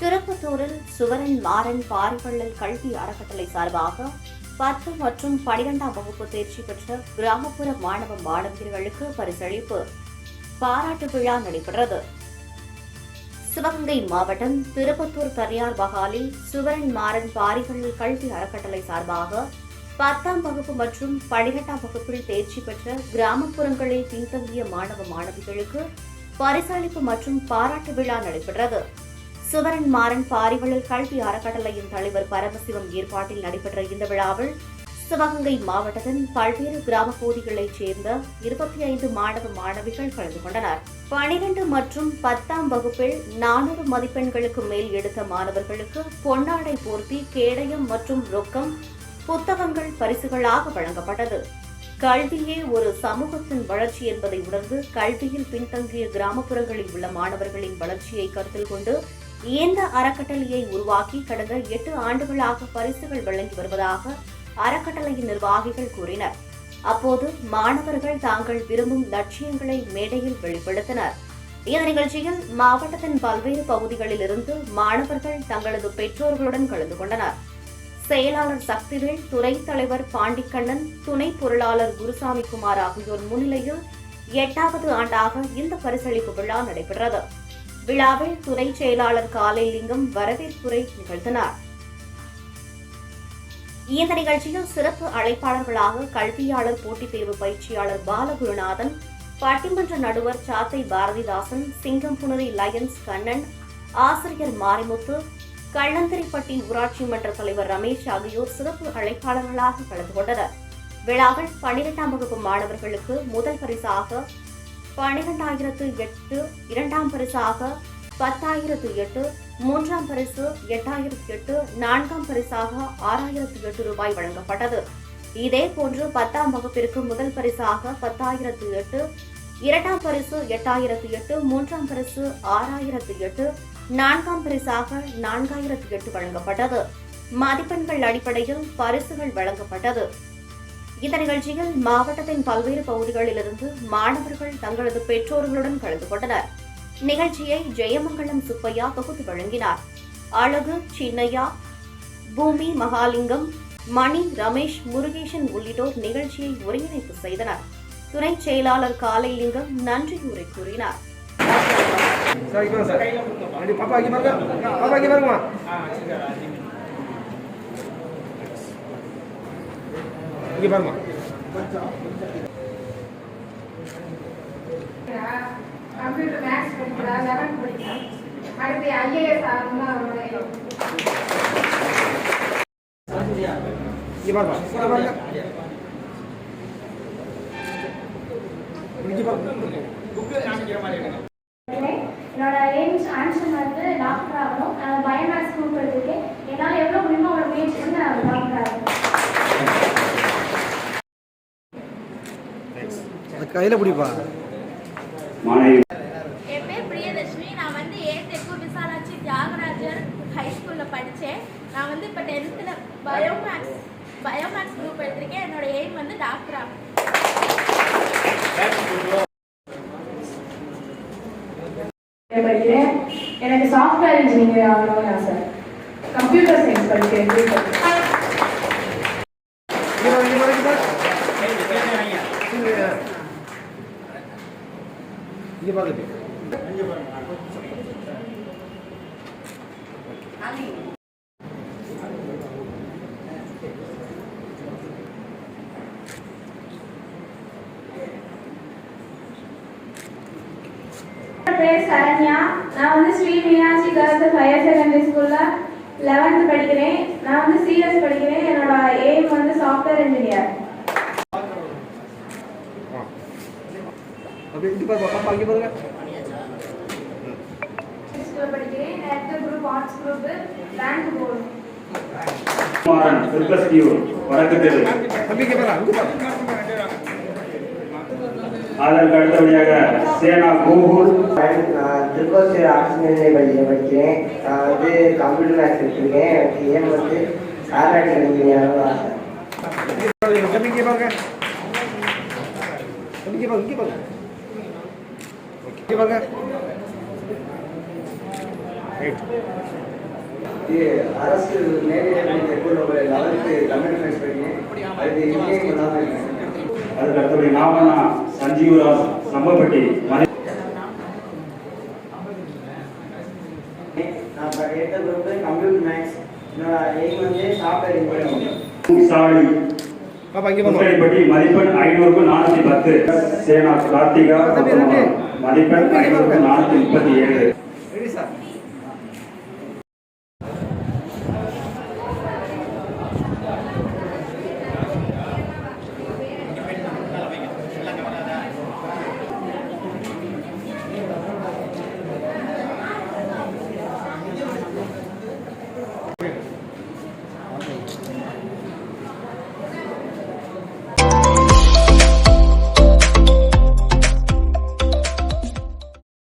திருப்பத்தூரில் சுவரன் மாறன் பாரிவள்ளல் கல்வி அறக்கட்டளை சார்பாக பத்து மற்றும் பனிரெண்டாம் வகுப்பு தேர்ச்சி பெற்ற கிராமப்புற மாணவ மாணவியர்களுக்கு பரிசளிப்பு. பாராட்டு விழா நடைபெற்றது. சிவகங்கை மாவட்டம் திருப்பத்தூர் தனியார் பகாலில் சுவரன் மாறன் பாரிகளில் கல்வி அறக்கட்டளை சார்பாக பத்தாம் வகுப்பு மற்றும் பனிரெண்டாம் வகுப்பில் தேர்ச்சி பெற்ற கிராமப்புறங்களில் பின்தங்கிய மாணவ மாணவிகளுக்கு பரிசளிப்பு மற்றும் பாராட்டு விழா நடைபெற்றது. சுவரன் மாறன் பாரிவள்ளல் கல்வி அறக்கட்டளையின் தலைவர் பரமசிவம் ஏற்பாட்டில் நடைபெற்ற இந்த விழாவில் சிவகங்கை மாவட்டத்தின் பல்வேறு கிராம பகுதிகளைச் சேர்ந்த இருபத்தி ஐந்து மாணவ மாணவிகள் கலந்து கொண்டனர். பனிரெண்டு மற்றும் பத்தாம் வகுப்பில் நானூறு மதிப்பெண்களுக்கு மேல் எடுத்த மாணவர்களுக்கு பொன்னாடை போர்த்தி கேடயம் மற்றும் ரொக்கம் புத்தகங்கள் பரிசுகளாக வழங்கப்பட்டது. கல்வியே ஒரு சமூகத்தின் வளர்ச்சி என்பதை உணர்ந்து கல்வியில் பின்தங்கிய கிராமப்புறங்களில் உள்ள மாணவர்களின் வளர்ச்சியை கருத்தில் கொண்டு இந்த அறக்கட்டளையை உருவாக்கி கடந்த எட்டு ஆண்டுகளாக பரிசுகள் வழங்கி வருவதாக அறக்கட்டளையின் நிர்வாகிகள் கூறினர். அப்போது மாணவர்கள் தாங்கள் விரும்பும் லட்சியங்களை மேடையில் வெளிப்படுத்தினர். இந்த நிகழ்ச்சியில் மாவட்டத்தின் பல்வேறு பகுதிகளில் இருந்து மாணவர்கள் தங்களது பெற்றோர்களுடன் கலந்து கொண்டனர். செயலாளர் சக்திவேல் துறை தலைவர் பாண்டிக்கண்ணன் துணை பொருளாளர் குருசாமி குமார் ஆகியோர் முன்னிலையில் எட்டாவது ஆண்டாக இந்த பரிசளிப்பு விழா நடைபெற்றது. விழாவில் துறை செயலாளர் காலைலிங்கம் வரவேற்புரை நிகழ்த்தினார். இந்த நிகழ்ச்சியில் சிறப்பு அழைப்பாளர்களாக கல்வியாளர் போட்டித் தேர்வு பயிற்சியாளர் பாலகுருநாதன் பட்டிமன்ற நடுவர் சாத்தை பாரதிதாசன் சிங்கம்புணரி லயன்ஸ் கண்ணன் ஆசிரியர் மாரிமுத்து கள்ளந்திரிப்பட்டி ஊராட்சி மன்ற தலைவர் ரமேஷ் ஆகியோர் சிறப்பு அழைப்பாளர்களாக கலந்து கொண்டனர். விழாவில் பன்னிரெண்டாம் வகுப்பு மாணவர்களுக்கு முதல் பரிசாக பன்னிரெண்டாயிரத்து எட்டு இரண்டாம் பரிசாக பத்தாயிரத்து எட்டு மூன்றாம் பரிசு எட்டாயிரத்து எட்டு நான்காம் பரிசாக ஆறாயிரத்து எட்டு ரூபாய் வழங்கப்பட்டது. இதே போன்று பத்தாம் வகுப்பிற்கு முதல் பரிசாக பத்தாயிரத்து எட்டு இரண்டாம் பரிசு எட்டாயிரத்து எட்டு மூன்றாம் பரிசு ஆறாயிரத்து எட்டு நான்காம் பரிசாக நான்காயிரத்து எட்டு வழங்கப்பட்டது. மதிப்பெண்கள் அடிப்படையில் பரிசுகள் வழங்கப்பட்டது. இந்த நிகழ்ச்சியில் மாவட்டத்தின் பல்வேறு பகுதிகளிலிருந்து மாணவர்கள் தங்களது பெற்றோர்களுடன் கலந்து கொண்டனர். நிகழ்ச்சியை ஜெயமங்கலம் சுப்பையா தொகுத்து வழங்கினார். அழகு சின்னையா பூமி மகாலிங்கம் மணி ரமேஷ் முருகேசன் உள்ளிட்டோர் நிகழ்ச்சியை ஒருங்கிணைப்பு செய்தனர். துணை செயலாளர் காலைலிங்கம் நன்றியுரை கூறினார். சார் இங்கே வாங்க சார் அப்படி பாப்பா இங்கே பாருங்க பாப்பா இங்கே பாருங்கம்மா இங்கே பாருங்கம்மா கம்ப்யூட்டர் மேக்ஸ் படிக்கிறா லெவன்த் படிக்கிறா. அடுத்து ஐஏஎஸ் ஆகணும் இங்கே பாருங்க. இங்கே பாருங்க. இங்கே பாருங்க. என்னோட எய்ம்ஸ் ஆன்சர் வந்து டாக்டர் ஆகணும். நான் பயோமேக்ஸ் குரூப் எடுத்திருக்கேன் என்னால் எவ்வளோ முடியுமோ அவ்வளோ முயற்சி பண்ணி நான் டாக்டர் ஆகணும். கையில் பிடிப்பா. என் பேர் பிரியதர்ஷினி. நான் வந்து ஏத்தெக்கு விசாலாட்சி தியாகராஜர் ஹை ஸ்கூலில் படித்தேன் நான் வந்து இப்போ டென்த்தில் பயோமேக்ஸ் பயோமேக்ஸ் குரூப் எடுத்திருக்கேன். என்னோட எய்ம் வந்து டாக்டர் படிக்கிறேன் எனக்கு சாஃப்ட்வேர் இன்ஜினியர் ஆகணும்னு ஆசை. கம்ப்யூட்டர் சயின்ஸ் படிக்கிறேன் இங்கே பாருங்க இங்கே பாருங்க இங்கே பாருங்க. பேர் சரண்யா. நான் வந்து Sri Meenakshi girls higher secondary ஸ்கூல்ல லெவன்த்து படிக்கிறேன். நான் வந்து சிஎஸ் படிக்கிறேன். என்னோட எய்ம் வந்து சாஃப்ட்வேர் இன்ஜினியர் அப்படி இங்கே பாருங்க பாப்பா இங்கே பாருங்க ஸ்கூலில் படிக்கிறேன் net group arts group bank board Maran Tiruppasthiyur வடக்கு தெரு தம்பி இங்கே பாருங்க அங்கே பாருங்க அதற்கு அடுத்தபடியாக சேனா கோகூர் நான் திருக்கோசியர் ஆர்ட்ஸ் மேலே படிக்க படிக்கிறேன் நான் வந்து கம்ப்யூட்டர் மேக்ஸ் எடுத்திருக்கேன் எனக்கு ஏன் வந்து ஏர்லாட்டிக் இன்ஜினியர் ஆசை தம்பி இங்கே பாருங்க தம்பி இங்கே பாருங்க இங்கே பாருங்க இங்கே பாருங்க இது அரசு மேல்நிலைப்பள்ளி தெற்குள்ள லெவன்த்து கம்ப்யூட்டர் சயின்ஸ் படிக்கிறேன் அது இன்ஜினியரிங் பண்ணாமல் இருக்கேன் அதுக்கு அடுத்தபடி நாமண்ணா சஞ்சீவராஜ் சம்பப்பட்டி நான் எடுத்த குரூப்பு கம்ப்யூட்டர் மேக்ஸ். என்னோட எய்ம் வந்து சாஃப்ட்வேர் இன்ஜினியரிங் விசாலி பாப்பா இங்கே முத்தரைப்பட்டி மதிப்பெண் ஐநூறுக்கு நானூத்தி பத்து. சேனா கார்த்திகா மதிப்பெண் ஐநூறுக்கு நானூத்தி முப்பத்தி ஏழு.